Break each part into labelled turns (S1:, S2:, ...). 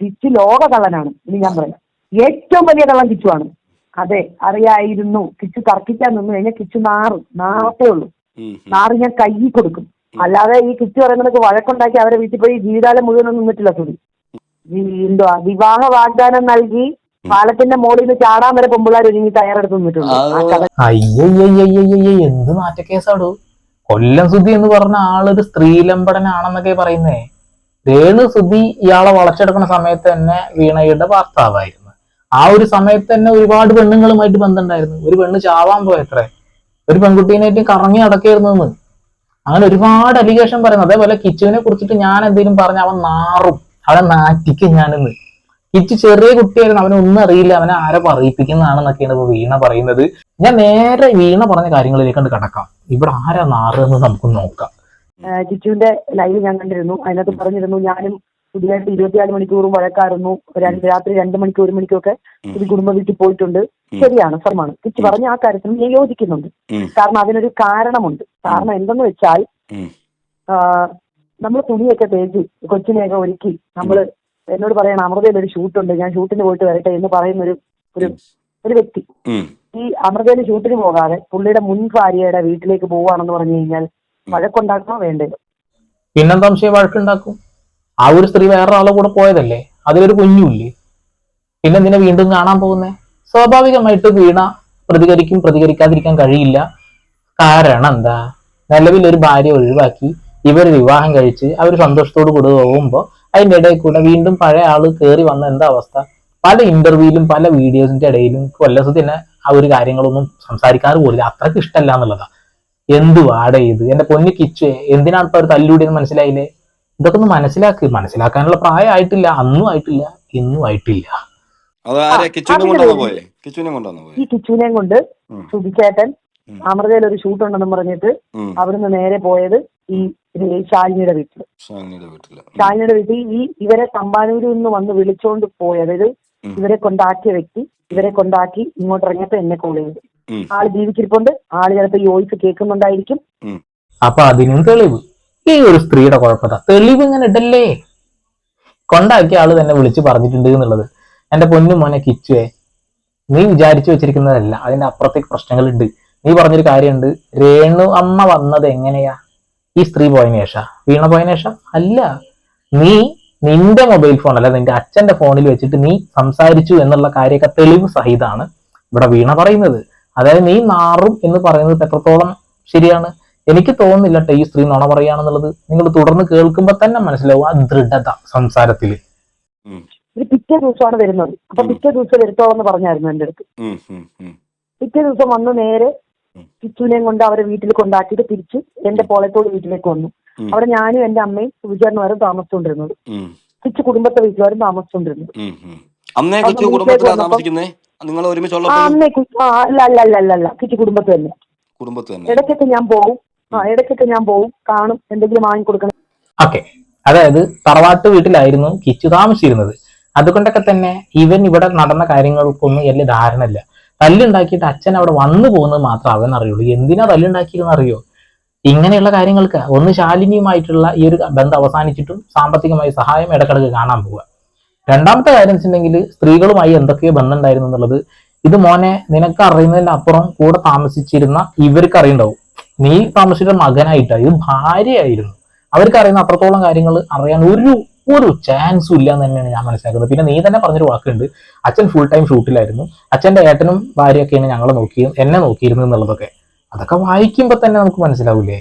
S1: കിച്ചു ലോക കള്ളനാണ് ഇനി ഞാൻ പറയാം. ഏറ്റവും വലിയ കള്ളൻ കിച്ചുവാണ് അതെ അറിയായിരുന്നു. കിച്ചു തർക്കിക്കാൻ നിന്ന് കഴിഞ്ഞാൽ കിച്ചു നാറും നാറത്തേ ഉള്ളൂ. നാറ് ഞാൻ കൈ കൊടുക്കും. അല്ലാതെ ഈ കിച്ചു പറയുന്നത് വഴക്കുണ്ടാക്കി അവരെ വീട്ടിൽ പോയി ജീവിതകാലം മുഴുവൻ നിന്നിട്ടില്ല സുധി. ഈ എന്തുവാ വിവാഹ വാഗ്ദാനം നൽകി പാലത്തിന്റെ മോളിൽ നിന്ന് ചാടാൻ വരെ പൊമ്പിള്ളാർ ഒരുങ്ങി തയ്യാറെടുത്ത് നിന്നിട്ടുണ്ട്.
S2: എന്ത് കൊല്ലം സുധി എന്ന് പറഞ്ഞ ആളൊരു സ്ത്രീലമ്പടനാണെന്നൊക്കെ പറയുന്നേ. രേണു സുധി ഇയാളെ വളച്ചെടുക്കുന്ന സമയത്ത് തന്നെ വീണയുടെ ഭർത്താവായിരുന്നു. ആ ഒരു സമയത്ത് തന്നെ ഒരുപാട് പെണ്ണുങ്ങളുമായിട്ട് ബന്ധമുണ്ടായിരുന്നു. ഒരു പെണ്ണ് ചാവാൻ പോയത്രേ. ഒരു പെൺകുട്ടീനായിട്ട് കറങ്ങി നടക്കായിരുന്നു അങ്ങനെ ഒരുപാട് അലിഗേഷൻ പറയുന്നു. അതേപോലെ കിച്ചുവിനെ കുറിച്ചിട്ട് ഞാൻ എന്തെങ്കിലും പറഞ്ഞ അവൻ നാറും. അവനെ നാറ്റിക്കും ഞാനിന്ന്. കിച്ചു ചെറിയ കുട്ടിയായിരുന്നു. അവനെ ഒന്നും അറിയില്ല. അവനെ ആരെ പറയിപ്പിക്കുന്നതാണെന്നൊക്കെയാണ് ഇപ്പൊ വീണ പറയുന്നത്. ഞാൻ നേരെ വീണ പറഞ്ഞ കാര്യങ്ങളിലേക്ക് കടക്കാം. ഇവിടെ ആരാ നാറ് എന്ന് നമുക്ക് നോക്കാം.
S1: കിച്ചുവിന്റെ ലൈവ് ഞാൻ കണ്ടിരുന്നു. അതിനകത്ത് പറഞ്ഞിരുന്നു ഞാനും പുതിയതായിട്ട് ഇരുപത്തിനാല് മണിക്കൂറും വഴക്കാറുന്നു രണ്ട് രാത്രി രണ്ട് മണിക്കൂർ ഒരു മണിക്കൂറൊക്കെ ഒരു കുടുംബ വീട്ടിൽ പോയിട്ടുണ്ട്. ശരിയാണ് സർമാണ് തിരിച്ചു പറഞ്ഞ ആ കാര്യത്തിന് ഞാൻ യോജിക്കുന്നുണ്ട്. കാരണം അതിനൊരു കാരണമുണ്ട്. കാരണം എന്തെന്ന് വെച്ചാൽ നമ്മൾ തുണിയൊക്കെ തേച്ച് കൊച്ചിനെയൊക്കെ ഒരുക്കി നമ്മൾ എന്നോട് പറയണം അമൃതയിൽ ഒരു ഷൂട്ടുണ്ട് ഞാൻ ഷൂട്ടിന് പോയിട്ട് വരട്ടെ എന്ന് പറയുന്ന ഒരു ഒരു ഒരു വ്യക്തി. ഈ അമൃതയിൽ ഷൂട്ടിന് പോകാതെ പുള്ളിയുടെ മുൻ ഭാര്യയുടെ വീട്ടിലേക്ക് പോവാണെന്ന് പറഞ്ഞു കഴിഞ്ഞാൽ വഴക്കുണ്ടാക്കണോ വേണ്ടത്
S2: പിന്നെന്താ സംശയം? വഴക്കുണ്ടാക്കും. ആ ഒരു സ്ത്രീ വേറൊരാളെ കൂടെ പോയതല്ലേ? അതിലൊരു കുഞ്ഞുമില്ലേ? പിന്നെ നിന്നെ വീണ്ടും കാണാൻ പോകുന്നേ? സ്വാഭാവികമായിട്ട് വീണ പ്രതികരിക്കും പ്രതികരിക്കാതിരിക്കാൻ കഴിയില്ല. കാരണം എന്താ? നിലവിൽ ഒരു ഭാര്യ ഒഴിവാക്കി ഇവർ വിവാഹം കഴിച്ച് അവർ സന്തോഷത്തോട് കൂടെ പോകുമ്പോൾ അതിന്റെ ഇടയിൽ കൂടെ വീണ്ടും പഴയ ആൾ കയറി വന്ന എന്താ അവസ്ഥ? പല ഇന്റർവ്യൂവിലും പല വീഡിയോസിന്റെ ഇടയിലും കൊല്ലസത്തിന് ആ ഒരു കാര്യങ്ങളൊന്നും സംസാരിക്കാറ് പോലില്ല. അത്രയ്ക്ക് ഇഷ്ടമല്ല എന്നുള്ളതാ. എന്ത് വാട ഇത്? എന്റെ പൊന്നു കിച്ചുവേ എന്തിനാണ് ഇപ്പൊ ഒരു തല്ലൂടിയെന്ന് മനസ്സിലായില്ലേ? ഇതൊക്കെ ഒന്ന് മനസ്സിലാക്ക്. മനസ്സിലാക്കാനുള്ള പ്രായമായിട്ടില്ല അന്നും ആയിട്ടില്ല ഇന്നും ആയിട്ടില്ല.
S1: ഈ കിച്ചുവിനെയും കൊണ്ട്
S3: ഉം.
S1: അമൃതയിൽ ഒരു ഷൂട്ട് ഉണ്ടെന്ന് പറഞ്ഞിട്ട്. അവിടുന്ന് നേരെ പോയത് ഈ ശാലിനിയുടെ വീട്ടിൽ. ശാലിനിയുടെ വീട്ടിൽ ഈ ഇവരെ തമ്പാനൂരിൽ നിന്ന് വന്ന് വിളിച്ചോണ്ട് പോയത് അതായത് ഇവരെ കൊണ്ടാക്കിയ വ്യക്തി ഇവരെ കൊണ്ടാക്കി ഇങ്ങോട്ട് ഇറങ്ങിയപ്പോ എന്നെ കോൾ ചെയ്തു. ആൾ ജീവിച്ചിരിപ്പുണ്ട്. ആൾ ചിലപ്പോ യോജിച്ച് കേൾക്കുന്നുണ്ടായിരിക്കും.
S2: അപ്പൊ അതിനും തെളിവ്. ഈ ഒരു സ്ത്രീയുടെ കുഴപ്പത്താ തെളിവ് ഇങ്ങനെ ഇടല്ലേ? കൊണ്ടാക്കിയ ആൾ തന്നെ വിളിച്ച് പറഞ്ഞിട്ടുണ്ട് എന്നുള്ളത്. എന്റെ പൊന്നു മോനെ കിച്ചുവേ നീ വിചാരിച്ചു വെച്ചിരിക്കുന്നതല്ല. അതിന്റെ അപ്പുറത്തേക്ക് പ്രശ്നങ്ങളുണ്ട്. നീ പറഞ്ഞൊരു കാര്യമുണ്ട്. രേണു അമ്മ വന്നത് എങ്ങനെയാ? ഈ സ്ത്രീ പോയനേഷ വീണ പോയനേഷ അല്ല. നീ നിന്റെ മൊബൈൽ ഫോൺ അല്ല നിന്റെ അച്ഛന്റെ ഫോണിൽ വെച്ചിട്ട് നീ സംസാരിച്ചു എന്നുള്ള കാര്യമൊക്കെ തെളിവ് സഹിതമാണ് ഇവിടെ വീണ പറയുന്നത്. അതായത് നീ മാറും എന്ന് പറയുന്നത് എത്രത്തോളം ശരിയാണ് എനിക്ക് തോന്നുന്നില്ല കേട്ടോ ഈ സ്ത്രീ നുണ പറയാണെന്നുള്ളത് നിങ്ങൾ തുടർന്ന് കേൾക്കുമ്പോൾ തന്നെ മനസ്സിലാവും ആ ദൃഢത.
S1: ഇത് പിറ്റേ ദിവസമാണ് വരുന്നത് അപ്പൊ. പിറ്റേ ദിവസം വരുത്തോളെന്ന് പറഞ്ഞായിരുന്നു എന്റെ അടുത്ത്. പിറ്റേ ദിവസം വന്ന് നേരെ. കിച്ചുവിനെയും കൊണ്ട് അവരെ വീട്ടിൽ കൊണ്ടാക്കിയിട്ട് തിരിച്ച് എന്റെ പോളത്തോട് വീട്ടിലേക്ക് വന്നു. അവിടെ ഞാനും എന്റെ അമ്മയും സുവിചാരന്മാരും താമസിച്ചുകൊണ്ടിരുന്നത്. കിച്ചു കുടുംബത്തെ വീട്ടിലാരും താമസിച്ചുകൊണ്ടിരുന്നത്
S3: നിങ്ങൾ
S1: ഒരുമിച്ച് അല്ല അല്ല അല്ല അല്ല അല്ല. കിച്ചു കുടുംബത്ത് തന്നെ.
S3: കുടുംബത്ത് തന്നെ.
S1: ഇടയ്ക്കൊക്കെ ഞാൻ പോകും ആ ഇടയ്ക്കൊക്കെ ഞാൻ പോകും കാണും. എന്തെങ്കിലും വാങ്ങിക്കൊടുക്കണം
S2: ഓക്കെ. അതായത് തറവാട്ട് വീട്ടിലായിരുന്നു കിച്ചു താമസിച്ചിരുന്നത്. അതുകൊണ്ടൊക്കെ തന്നെ ഇവൻ ഇവിടെ നടന്ന കാര്യങ്ങൾക്കൊന്നും വലിയ ധാരണ ഇല്ല തല്ലുണ്ടാക്കിയിട്ട് അച്ഛൻ അവിടെ വന്നു പോകുന്നത് മാത്രം അവൻ അറിയുള്ളൂ എന്തിനാ തല്ലുണ്ടാക്കിയെന്ന് അറിയോ? ഇങ്ങനെയുള്ള കാര്യങ്ങൾക്ക് ഒന്ന് ശാലിനിയുമായിട്ടുള്ള ഈ ഒരു ബന്ധം അവസാനിച്ചിട്ടും സാമ്പത്തികമായി സഹായം ഇടക്കിടക്ക് കാണാൻ പോവുക. രണ്ടാമത്തെ കാര്യം വെച്ചിട്ടുണ്ടെങ്കിൽ സ്ത്രീകളുമായി എന്തൊക്കെയോ ബന്ധം ഉണ്ടായിരുന്നു എന്നുള്ളത്. ഇത് മോനെ നിനക്ക് അറിയുന്നതിന്റെ അപ്പുറം കൂടെ താമസിച്ചിരുന്ന ഇവർക്ക് അറിയണ്ടാവും നീ താമസിച്ച മകനായിട്ടാ ഇത് ഭാര്യയായിരുന്നു. അവർക്ക് അറിയുന്ന അത്രത്തോളം കാര്യങ്ങൾ അറിയാൻ ഒരു ഒരു ചാൻസും ഇല്ല എന്ന് തന്നെയാണ് ഞാൻ മനസ്സിലാക്കുന്നത്. പിന്നെ നീ തന്നെ പറഞ്ഞൊരു വാക്കുണ്ട് അച്ഛൻ ഫുൾ ടൈം ഷൂട്ടിലായിരുന്നു അച്ഛന്റെ ഏട്ടനും ഭാര്യയൊക്കെയാണ് ഞങ്ങളെ നോക്കി എന്നെ നോക്കിയിരുന്നു എന്നുള്ളതൊക്കെ. അതൊക്കെ വായിക്കുമ്പോൾ തന്നെ നമുക്ക് മനസ്സിലാവൂലേ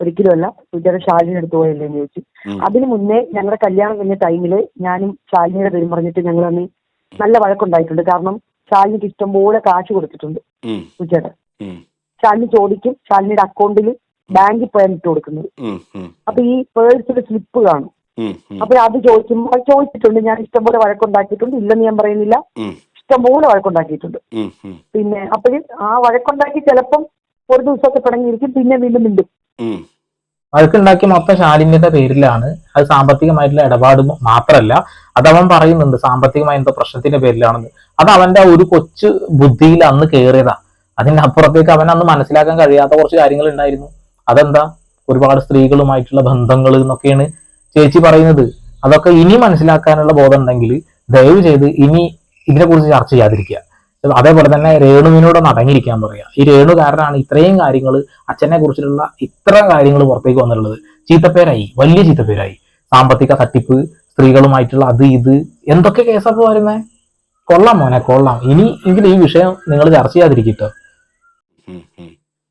S1: ഒരിക്കലുമല്ല സുചേട്ടൻ ശാലിനി എടുത്തു പോയല്ലേ എന്ന് ചോദിച്ചു അതിന് മുന്നേ ഞങ്ങളുടെ കല്യാണം കഴിഞ്ഞ ടൈമിൽ ഞാനും ശാലിനിയുടെ പേരും പറഞ്ഞിട്ട് ഞങ്ങൾ അന്ന് നല്ല വഴക്കുണ്ടായിട്ടുണ്ട് കാരണം ശാലിനിക്ക് ഇഷ്ടംപോലെ കാശ് കൊടുത്തിട്ടുണ്ട്
S3: ഉം. ഷാലിനി
S1: ശാലിനി ചോദിക്കും ശാലിനിയുടെ അക്കൗണ്ടിൽ ബാങ്കിൽ പോയാൽ ഇട്ട് കൊടുക്കുന്നത്. അപ്പൊ ഈ പേഴ്സിൽ സ്ലിപ്പ് കാണും. അപ്പൊ അത് ചോദിക്കുമ്പോൾ ചോദിച്ചിട്ടുണ്ട് ഞാൻ ഇഷ്ടംപോലെ വഴക്കുണ്ടാക്കിയിട്ടുണ്ട് ഇല്ലെന്ന് ഞാൻ പറയുന്നില്ല. ഇഷ്ടംപോലെ വഴക്കുണ്ടാക്കിയിട്ടുണ്ട്. പിന്നെ അപ്പോഴും ആ വഴക്കുണ്ടാക്കി ചിലപ്പം ഒരു ദിവസമൊക്കെ തുടങ്ങിയിരിക്കും പിന്നെ വീണ്ടും മിണ്ടും.
S3: ഉം.
S2: വഴക്കുണ്ടാക്കിയ മൊത്തം ശാലിന്യന്റെ പേരിലാണ്. അത് സാമ്പത്തികമായിട്ടുള്ള ഇടപാട് മാത്രമല്ല അത് അവൻ പറയുന്നുണ്ട് സാമ്പത്തികമായ എന്തോ പ്രശ്നത്തിന്റെ പേരിലാണെന്ന്. അത് അവന്റെ ഒരു കൊച്ചു ബുദ്ധിയിൽ അന്ന് കയറിയതാ അതിന്റെ അപ്പുറത്തേക്ക് അവൻ അന്ന് മനസ്സിലാക്കാൻ കഴിയാത്ത കുറച്ച് കാര്യങ്ങൾ ഉണ്ടായിരുന്നു. അതെന്താ? ഒരുപാട് സ്ത്രീകളുമായിട്ടുള്ള ബന്ധങ്ങൾ എന്നൊക്കെയാണ് ചേച്ചി പറയുന്നത്. അതൊക്കെ ഇനി മനസ്സിലാക്കാനുള്ള ബോധം ഉണ്ടെങ്കിൽ ദയവ് ചെയ്ത് ഇനി ഇതിനെക്കുറിച്ച് ചർച്ച ചെയ്യാതിരിക്കുക. അതേപോലെ തന്നെ രേണുവിനോട് ഒന്ന് അടങ്ങിയിരിക്കാൻ പറയാം. ഈ രേണു കാരണമാണ് ഇത്രയും കാര്യങ്ങൾ അച്ഛനെ കുറിച്ചിട്ടുള്ള ഇത്ര കാര്യങ്ങൾ പുറത്തേക്ക് വന്നിട്ടുള്ളത്. ചീത്തപ്പേരായി വലിയ ചീത്തപ്പേരായി. സാമ്പത്തിക തട്ടിപ്പ് സ്ത്രീകളുമായിട്ടുള്ള അത് ഇത് എന്തൊക്കെ കേസൊക്കെ വരുന്നേ? കൊള്ളാം മോനെ കൊള്ളാം. ഇനി എങ്കിലും ഈ വിഷയം നിങ്ങൾ ചർച്ച ചെയ്യാതിരിക്കട്ടോ.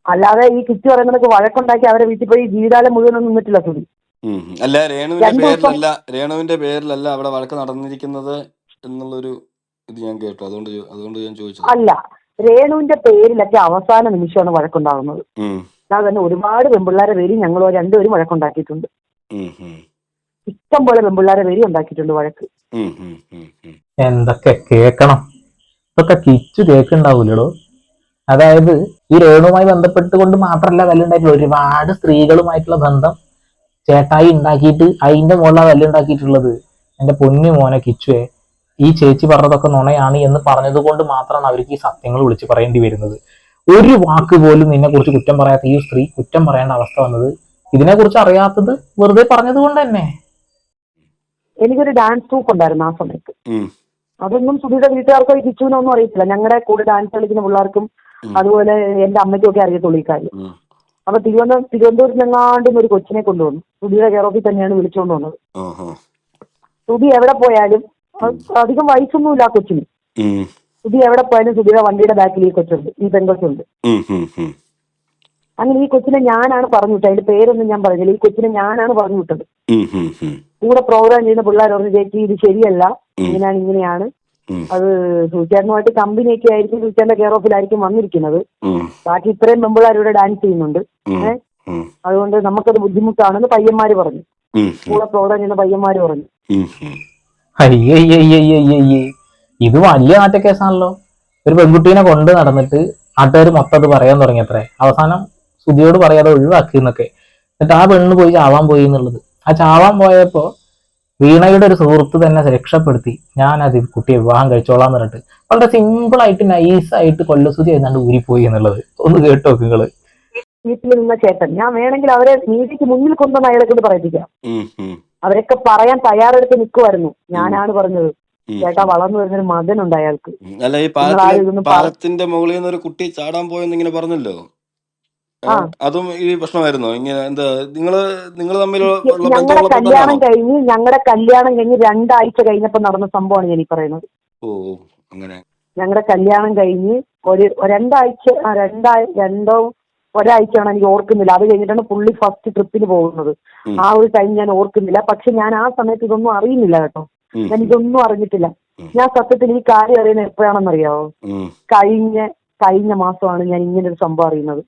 S1: അല്ലാതെ ഈ കിറ്റ് പറയുന്നത് വഴക്കുണ്ടാക്കി അവരെ വീട്ടിൽ പോയി ജീവിതകാലം മുഴുവൻ നിന്നിട്ടില്ല സുധി.
S3: അല്ല രേണുവിന്റെ പേരിലല്ല രേണുവിന്റെ പേരിലല്ല അവിടെ വഴക്ക് നടന്നിരിക്കുന്നത് എന്നുള്ളൊരു ഇത് ഞാൻ കേട്ടു. അതുകൊണ്ട് ചോ- അതുകൊണ്ട് ഞാൻ ചോദിച്ചത്.
S1: അല്ല രേണുവിന്റെ പേരിലൊക്കെ അവസാന നിമിഷമാണ് വഴക്കുണ്ടാകുന്നത്.
S3: ഉം,
S1: അല്ലാതെ തന്നെ ഒരുപാട് പെമ്പിള്ളാരെ പേര് ഞങ്ങൾ രണ്ടുപേരും വഴക്കുണ്ടാക്കിയിട്ടുണ്ട്.
S3: ഉം, ഉം,
S1: ഇഷ്ടം പോലെ പെമ്പിള്ളാരെ പേര് ഉണ്ടാക്കിയിട്ടുണ്ട് വഴക്ക്.
S3: ഉം, ഉം, ഉം, ഉം.
S2: എന്തൊക്കെ കേക്കണം? ഇതൊക്കെ കിച്ചു കേൾക്കുണ്ടാവൂലോ അതായത് ഈ രേണുവുമായി ബന്ധപ്പെട്ടുകൊണ്ട് മാത്രമല്ല തല്ലുണ്ടായിട്ടുള്ള. ഒരുപാട് സ്ത്രീകളുമായിട്ടുള്ള ബന്ധം ചേട്ടായി ഉണ്ടാക്കിയിട്ട് അതിന്റെ മുകളിലാണ് തല്ലുണ്ടാക്കിയിട്ടുള്ളത്. എന്റെ പൊന്നു മോനെ കിച്ചുവെ. ഈ ചേച്ചി പറഞ്ഞതൊക്കെ നുണയാണ് എന്ന് പറഞ്ഞതുകൊണ്ട് മാത്രമാണ് അവർക്ക് ഈ സത്യങ്ങൾ വിളിച്ചു പറയേണ്ടി വരുന്നത്. ഒരു വാക്ക് പോലും നിന്നെ കുറിച്ച് കുറ്റം പറയാത്ത ഈ സ്ത്രീ കുറ്റം പറയേണ്ട അവസ്ഥ വന്നത് ഇതിനെക്കുറിച്ച് അറിയാത്തത് വെറുതെ പറഞ്ഞത് കൊണ്ട് തന്നെ.
S1: എനിക്കൊരു ഡാൻസ് ട്രൂപ്പ് ഉണ്ടായിരുന്നു ആ സമയത്ത്. അതൊന്നും സുധിയുടെ വീട്ടുകാർക്കോ കിച്ചുവിനോ ഒന്നും അറിയത്തില്ല. ഞങ്ങളുടെ കൂടെ ഡാൻസ് കളിക്കുന്ന പിള്ളേർക്കും അതുപോലെ എന്റെ അമ്മയ്ക്കും ഒക്കെ അറിയത്തുള്ളൂ ഈ കാര്യം. അപ്പൊ തിരുവനന്തപുരം തിരുവനന്തപുരത്ത് ഞങ്ങാണ്ടും ഒരു കൊച്ചിനെ കൊണ്ടുവന്നു. സുധിയുടെ കെയർ ഓഫിൽ തന്നെയാണ് വിളിച്ചുകൊണ്ട് വന്നത്. സുധി എവിടെ പോയാലും അധികം വയസ്സൊന്നുമില്ല ആ കൊച്ചിന്. സുധി എവിടെ പോയാലും സുധിയുടെ വണ്ടിയുടെ ബാക്കിൽ ഈ കൊച്ചുണ്ട്. ഈ പെൺകൊച്ചുണ്ട്. അങ്ങനെ ഈ കൊച്ചിനെ ഞാനാണ് പറഞ്ഞു വിട്ടത്. അതിന്റെ പേരൊന്നും ഞാൻ പറഞ്ഞില്ല. ഈ കൊച്ചിനെ ഞാനാണ് പറഞ്ഞു വിട്ടത്. കൂടെ പ്രോഗ്രാം ചെയ്യുന്ന പിള്ളേർ പറഞ്ഞു ചേച്ചി ഇത് ശരിയല്ല. ഇങ്ങനെയാണ്. ഇങ്ങനെയാണ്. അത് സൂചാരനുമായിട്ട് കമ്പനിയൊക്കെ ആയിരിക്കും സൂചാന്റെ കെയർ ഓഫിലായിരിക്കും വന്നിരിക്കുന്നത്. ബാക്കി ഇത്രയും പെമ്പിള്ളേർ ഇവിടെ ഡാൻസ് ചെയ്യുന്നുണ്ട്. അതുകൊണ്ട് നമുക്കത് ബുദ്ധിമുട്ടാണെന്ന് പയ്യന്മാര് പറഞ്ഞു. കൂടെ പ്രോഗ്രാം ചെയ്യുന്ന പയ്യന്മാര് പറഞ്ഞു.
S2: അയ്യയ്യയ്യയ്യയ്യേ ഇത് വലിയ നാറ്റ കേസാണല്ലോ ഒരു പെൺകുട്ടീനെ കൊണ്ട് നടന്നിട്ട് നാട്ടുകാർ മൊത്തം അത് പറയാൻ തുടങ്ങിയത്രേ അവസാനം സുധിയോട് പറയാതെ ഒഴിവാക്കി എന്നൊക്കെ എന്നിട്ട് ആ പെണ്ണ് പോയി ചാവാൻ പോയി എന്നുള്ളത് ആ ചാവാൻ പോയപ്പോ വീണയുടെ ഒരു സുഹൃത്ത് തന്നെ രക്ഷപ്പെടുത്തി ഞാൻ അത് കുട്ടിയെ വിവാഹം കഴിച്ചോളാം പറഞ്ഞിട്ട് വളരെ സിമ്പിൾ ആയിട്ട് നൈസ് ആയിട്ട് കൊല്ലസുതി ഏതാണ്ട് ഊരിപ്പോയി എന്നുള്ളത് ഒന്ന് കേട്ടോ നിങ്ങൾ
S1: വീട്ടിൽ നിന്ന ചേട്ടൻ ഞാൻ വേണമെങ്കിൽ അവരെ നീതിക്ക് മുന്നിൽ കൊണ്ടുവന്ന് അയാളെ കൊണ്ട് പറയിപ്പിക്കാം അവരൊക്കെ പറയാൻ തയ്യാറെടുത്ത് നിൽക്കുമായിരുന്നു ഞാനാണ് പറഞ്ഞത്. ചേട്ടാ വളർന്നു വരുന്നൊരു മകനുണ്ട് അയാൾക്ക്.
S3: അല്ല ഈ പാലത്തിന്റെ മുകളിൽ നിന്ന് ഒരു കുട്ടി ചാടാൻ പോയെന്ന് ഇങ്ങനെ പറഞ്ഞല്ലോ? അതും ഈ പ്രശ്നമായിരുന്നോ? ഇങ്ങനെ എന്താ നിങ്ങൾ നിങ്ങൾ തമ്മിലുള്ള
S1: ഞങ്ങളുടെ കല്യാണം കഴിഞ്ഞ് ഞങ്ങളുടെ കല്യാണം കഴിഞ്ഞ് രണ്ടാഴ്ച കഴിഞ്ഞപ്പോ നടന്ന സംഭവമാണ് ഞാൻ ഈ പറയുന്നത്.
S3: ഓ അങ്ങനെ.
S1: ഞങ്ങളുടെ കല്യാണം കഴിഞ്ഞ് ഒരു രണ്ടാഴ്ച രണ്ടാ രണ്ടോ ഒരാഴ്ചയാണ് എനിക്ക് ഓർക്കുന്നില്ല. അത് കഴിഞ്ഞിട്ടാണ് പുള്ളി ഫസ്റ്റ് ട്രിപ്പിന് പോകുന്നത്. ആ ഒരു ടൈം ഞാൻ ഓർക്കുന്നില്ല. പക്ഷെ ഞാൻ ആ സമയത്ത് ഇതൊന്നും അറിയുന്നില്ല കേട്ടോ. ഞാൻ ഇതൊന്നും അറിഞ്ഞിട്ടില്ല. ഞാൻ സത്യത്തിൽ ഈ കാര്യം അറിയുന്നത് എപ്പോഴാണെന്നറിയാവോ?
S3: അറിയാവോ
S1: കഴിഞ്ഞ കഴിഞ്ഞ മാസമാണ് ഞാൻ ഇങ്ങനെ ഒരു സംഭവം അറിയുന്നത്.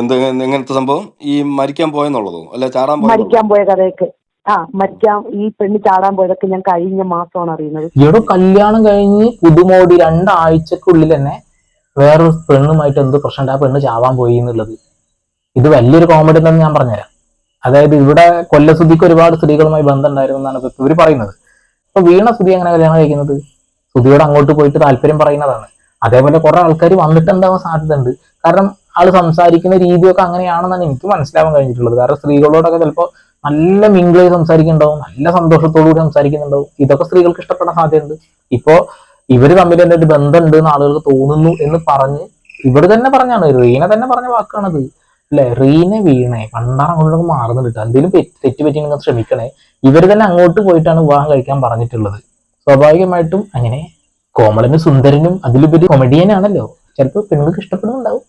S3: എന്ത് എങ്ങനത്തെ സംഭവം? ഈ മരിക്കാൻ പോയെന്നുള്ളതോ? അല്ല ചാടാൻ
S1: മരിക്കാൻ പോയ കഥയൊക്കെ. ആ മരിക്കാൻ ഈ പെണ്ണ് ചാടാൻ പോയതൊക്കെ ഞാൻ കഴിഞ്ഞ മാസമാണ് അറിയുന്നത്.
S2: ഇവിടെ കല്യാണം കഴിഞ്ഞ് പുതുമോടി രണ്ടാഴ്ചക്കുള്ളിൽ തന്നെ വേറൊരു പെണ്ണുമായിട്ട് എന്ത് പ്രശ്നമുണ്ട്. ആ പെണ്ണ് ചാവാൻ പോയി എന്നുള്ളത്. ഇത് വലിയൊരു കോമഡി ഉണ്ടെന്ന് ഞാൻ പറഞ്ഞുതരാം. അതായത് ഇവിടെ കൊല്ലസുതിക്ക് ഒരുപാട് സ്ത്രീകളുമായി ബന്ധം ഉണ്ടായിരുന്നു എന്നാണ് ഇവർ പറയുന്നത്. അപ്പൊ വീണ സുതി അങ്ങനെ കല്യാണം കഴിക്കുന്നത്? സുധിയോട് അങ്ങോട്ട് പോയിട്ട് താല്പര്യം പറയുന്നതാണ്. അതേപോലെ കുറെ ആൾക്കാർ വന്നിട്ട് എന്താവാൻ സാധ്യത ഉണ്ട് കാരണം ആൾ സംസാരിക്കുന്ന രീതിയൊക്കെ അങ്ങനെയാണെന്നാണ് എനിക്ക് മനസ്സിലാവാൻ കഴിഞ്ഞിട്ടുള്ളത്. കാരണം സ്ത്രീകളോടൊക്കെ ചിലപ്പോൾ നല്ല മിങ്കിളായി സംസാരിക്കുന്നുണ്ടാവും നല്ല സന്തോഷത്തോടു കൂടി സംസാരിക്കുന്നുണ്ടാവും. ഇതൊക്കെ സ്ത്രീകൾക്ക് ഇഷ്ടപ്പെടാൻ സാധ്യതയുണ്ട്. ഇപ്പോ ഇവർ തമ്മിൽ തന്നെ ഒരു ബന്ധമുണ്ട് എന്ന് ആളുകൾക്ക് തോന്നുന്നു എന്ന് പറഞ്ഞ് ഇവർ തന്നെ പറഞ്ഞാണ് റീന തന്നെ പറഞ്ഞ വാക്കാണത്. അല്ലെ? റീന വീണേ പണ്ടാണ് അങ്ങോട്ടൊക്കെ മാറുന്നുണ്ട് ട്ടോ. എന്തെങ്കിലും തെറ്റ് പറ്റി നിങ്ങൾ ശ്രമിക്കണേ ഇവർ തന്നെ അങ്ങോട്ട് പോയിട്ടാണ് വിവാഹം കഴിക്കാൻ പറഞ്ഞിട്ടുള്ളത്. സ്വാഭാവികമായിട്ടും അങ്ങനെ കോമളനും സുന്ദരനും അതിലുപരി കൊമഡിയനാണല്ലോ. ചിലപ്പോൾ പെണ്ണുങ്ങൾക്ക് ഇഷ്ടപ്പെടുന്നുണ്ടാവും.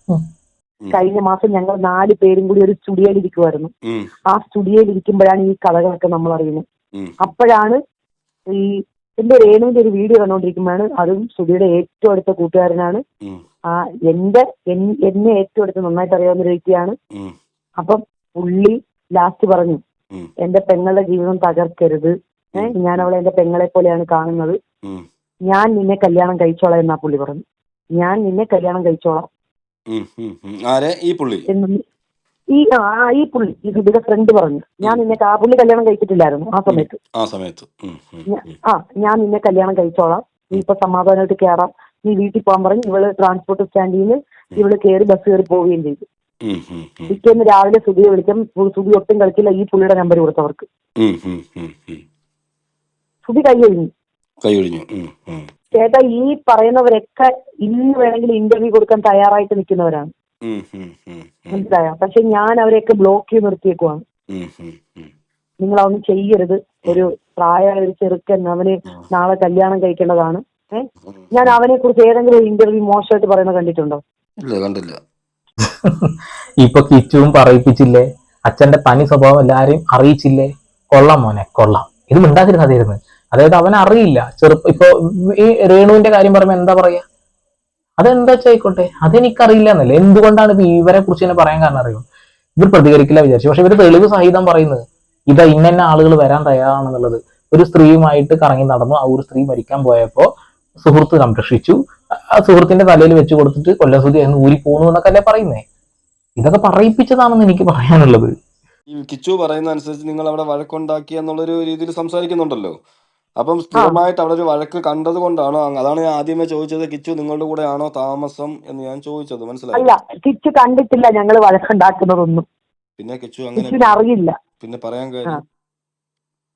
S1: കഴിഞ്ഞ മാസം ഞങ്ങൾ നാല് പേരും കൂടി ഒരു സ്റ്റുഡിയോയിൽ ഇരിക്കുമായിരുന്നു ആ സ്റ്റുഡിയോയിൽ ഇരിക്കുമ്പോഴാണ് ഈ കഥകളൊക്കെ നമ്മൾ അറിയുന്നത്. അപ്പോഴാണ് ഈ എന്റെ രേണുവിന്റെ ഒരു വീഡിയോ കണ്ടുകൊണ്ടിരിക്കുമ്പോഴാണ് അതും സുധിയുടെ ഏറ്റവും അടുത്ത കൂട്ടുകാരനാണ്. ആ എന്റെ എന്നെ ഏറ്റവും അടുത്ത് നന്നായിട്ട് അറിയാവുന്ന ഒരു വ്യക്തിയാണ്. അപ്പം പുള്ളി ലാസ്റ്റ് പറഞ്ഞു. എന്റെ പെങ്ങളുടെ ജീവിതം തകർക്കരുത്. ഞാൻ അവളെ എന്റെ പെങ്ങളെ പോലെയാണ് കാണുന്നത്. ഞാൻ നിന്നെ കല്യാണം കഴിച്ചോളാം എന്നാ പുള്ളി പറഞ്ഞു. ഞാൻ നിന്നെ കല്യാണം കഴിച്ചോളാം
S3: ഈ പുള്ളി?
S1: ഈ ആ ഈ പുള്ളി ഈ സുധിയുടെ ഫ്രണ്ട് പറഞ്ഞു ഞാൻ നിന്നെ ആ പുള്ളി കല്യാണം കഴിച്ചിട്ടില്ലായിരുന്നു ആ സമയത്ത്.
S3: ആ സമയത്ത്.
S1: ആ ഞാൻ നിന്നെ കല്യാണം കഴിച്ചോളാം. നീ ഇപ്പൊ സമാധാനമായിട്ട് കയറാം നീ വീട്ടിൽ പോകാൻ പറഞ്ഞു ഇവൾ ട്രാൻസ്പോർട്ട് സ്റ്റാൻഡിൽ ഇവൾ കയറി ബസ് കയറി പോവുകയും ചെയ്തു. പിറ്റേന്ന് രാവിലെ സുധിയെ വിളിക്കാം. സുധി ഒട്ടും കളിക്കില്ല. ഈ പുള്ളിയുടെ നമ്പർ കൊടുത്തവർക്ക്. സുധി കൈ ഒഴിഞ്ഞു.
S3: കൈ ഒഴിഞ്ഞു. ഉം, ഉം,
S1: ചേട്ടാ ഈ പറയുന്നവരൊക്കെ ഇന്ന് വേണമെങ്കിൽ ഇന്റർവ്യൂ കൊടുക്കാൻ തയ്യാറായിട്ട് നിൽക്കുന്നവരാണ്. മനസ്സിലായോ? പക്ഷെ ഞാൻ അവരെയൊക്കെ ബ്ലോക്ക് ചെയ്ത് നിർത്തിയേക്കുവാണ്. നിങ്ങൾ അതൊന്നും ചെയ്യരുത്. ഒരു പ്രായമായ ഒരു ചെറുക്കൻ അവന് നാളെ കല്യാണം കഴിക്കേണ്ടതാണ്. ഏഹ് ഞാൻ അവനെ കുറിച്ച് ഏതെങ്കിലും ഒരു ഇന്റർവ്യൂ മോശമായിട്ട് പറയുന്നത് കണ്ടിട്ടുണ്ടോ?
S3: ഇല്ല കണ്ടില്ല.
S2: ഇപ്പൊ കിച്ചുവും പറയിപ്പിച്ചില്ലേ? അച്ഛന്റെ പനി സ്വഭാവം എല്ലാരെയും അറിയിച്ചില്ലേ? കൊള്ളാം മോനെ കൊള്ളാം. ഇത് മിണ്ടാതിരുന്നതായിരുന്നു അതായത് അവൻ അറിയില്ല ചെറുപ്പം ഇപ്പൊ ഈ രേണുവിന്റെ കാര്യം പറയുമ്പോ എന്താ പറയാ? അതെന്താ വെച്ചായിക്കോട്ടെ? അതെനിക്കറിയില്ല എന്നല്ല എന്തുകൊണ്ടാണ് ഇവരെ കുറിച്ച് തന്നെ പറയാൻ കാരണം അറിയും? ഇവർ പ്രതികരിക്കില്ല വിചാരിച്ചു. പക്ഷെ ഇവർ തെളിവ് സഹിതം പറയുന്നത് ഇതാ ഇന്ന ആളുകൾ വരാൻ തയ്യാറാണെന്നുള്ളത്. ഒരു സ്ത്രീയുമായിട്ട് കറങ്ങി നടന്നു ആ ഒരു സ്ത്രീ മരിക്കാൻ പോയപ്പോ സുഹൃത്ത് സംരക്ഷിച്ചു. ആ സുഹൃത്തിന്റെ തലയിൽ വെച്ച് കൊടുത്തിട്ട് കൊല്ലസുതി എന്ന് ഊരി പോന്നു എന്നൊക്കെ അല്ലേ പറയുന്നേ? ഇതൊക്കെ പറയിപ്പിച്ചതാണെന്ന് എനിക്ക് പറയാനുള്ളത്.
S3: ഈ കിച്ചു പറയുന്ന അനുസരിച്ച് നിങ്ങൾ അവിടെ വഴക്കുണ്ടാക്കി എന്നുള്ളൊരു രീതിയിൽ സംസാരിക്കുന്നുണ്ടല്ലോ. അപ്പം സ്ഥിരമായിട്ട് അവിടെ ഒരു വഴക്ക് കണ്ടത് കൊണ്ടാണോ? അതാണ് ഞാൻ ആദ്യമേ ചോദിച്ചത്. കിച്ചു നിങ്ങളുടെ കൂടെ ആണോ താമസം എന്ന് ഞാൻ ചോദിച്ചത്. മനസ്സിലായി?
S1: അല്ല കിച്ചു കണ്ടിട്ടില്ല ഞങ്ങൾ വഴക്കുണ്ടാക്കുന്നതൊന്നും.
S3: പിന്നെ കിച്ചു അങ്ങനെ
S1: കിച്ചുവിന് അറിയില്ല.
S3: പിന്നെ പറയാൻ കാര്യം?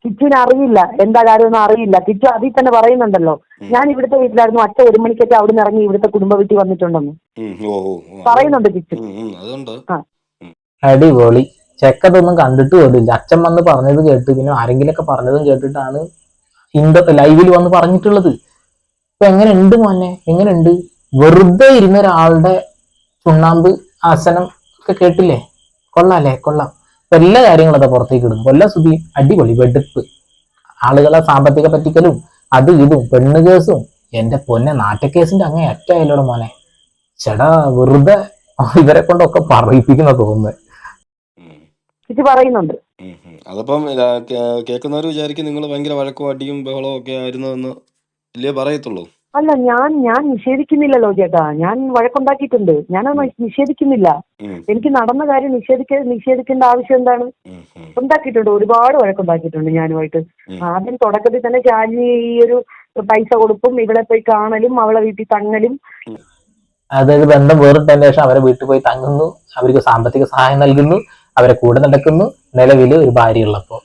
S1: കിച്ചുവിന് അറിയില്ല. എന്താ കാര്യമൊന്നും അറിയില്ല. കിച്ചു അതിൽ തന്നെ പറയുന്നുണ്ടല്ലോ. ഞാൻ ഇവിടുത്തെ വീട്ടിലായിരുന്നു. അച്ഛൻ ഒരു മണിക്കൊക്കെ അവിടെ നിന്ന് ഇറങ്ങി ഇവിടുത്തെ കുടുംബ വീട്ടിൽ വന്നിട്ടുണ്ടെന്ന്.
S3: ഉം, ഓ ഓ ഓ, അത്
S1: പറയുന്നുണ്ട് കിച്ചു.
S3: ഉം, ഉം, അതുണ്ട്.
S2: അടിപൊളി. ചെക്കതൊന്നും കണ്ടിട്ട് പോലില്ല അച്ഛൻ വന്ന് പറഞ്ഞത് കേട്ട് പിന്നെ ആരെങ്കിലൊക്കെ പറഞ്ഞതും കേട്ടിട്ടാണ് ഇന്ത ലൈവിൽ വന്ന് പറഞ്ഞിട്ടുള്ളത്. ഇപ്പൊ എങ്ങനെയുണ്ട് മോനെ? എങ്ങനെയുണ്ട്? വെറുതെ ഇരുന്ന ഒരാളുടെ ചുണ്ണാമ്പ് ആസനം ഒക്കെ കേട്ടില്ലേ? കൊള്ളാല്ലേ? കൊള്ളാം. ഇപ്പൊ എല്ലാ കാര്യങ്ങളും അതാ പുറത്തേക്ക് ഇടും കൊല്ല സുധി അടിപൊളി വെടുപ്പ്. ആളുകളെ സാമ്പത്തിക പറ്റിക്കലും അത് ഇതും പെണ്ണ് കേസും എന്റെ പൊന്നെ നാറ്റക്കേസിന്റെ അങ്ങേ അറ്റായാലോടെ മോനെ. ചേടാ വെറുതെ ഇവരെ കൊണ്ടൊക്കെ പറയിപ്പിക്കുന്ന തോന്നുന്നത്
S1: പറയുന്നുണ്ട്.
S3: അതപ്പം കേൾക്കുന്നവർ വിചാരിക്കും നിങ്ങൾ ഭയങ്കര വഴക്കും അടിയും ബഹളവും ഒക്കെ ആയിരുന്നു എന്ന് ഇല്ലേ പറയത്തുള്ളൂ?
S1: അല്ല ഞാൻ ഞാൻ നിഷേധിക്കുന്നില്ലല്ലോ ചേട്ടാ. ഞാൻ വഴക്കുണ്ടാക്കിയിട്ടുണ്ട്. ഞാൻ നിഷേധിക്കുന്നില്ല.
S3: ഉം,
S1: എനിക്ക് നടന്ന കാര്യം നിഷേധിക്ക നിഷേധിക്കേണ്ട ആവശ്യം എന്താണ്?
S3: ഉം, ഉം,
S1: ഉണ്ടാക്കിയിട്ടുണ്ട്. ഒരുപാട് വഴക്കുണ്ടാക്കിയിട്ടുണ്ട് ഞാനുമായിട്ട്.
S3: ഉം.
S1: ആദ്യം തുടക്കത്തിൽ തന്നെ ചാഞ്ഞി ഈ ഒരു പൈസ കൊടുപ്പും ഇവിടെ പോയി കാണലും അവളെ വീട്ടിൽ തങ്ങലും.
S2: അതായത് ബന്ധം വേറിട്ടതിന് ശേഷം അവരെ വീട്ടിൽ പോയി തങ്ങുന്നു. അവർക്ക് സാമ്പത്തിക സഹായം നൽകുന്നു. അവരെ കൂടെ നടക്കുന്നു. നിലവിൽ ഒരു ഭാര്യ ഉള്ളപ്പോ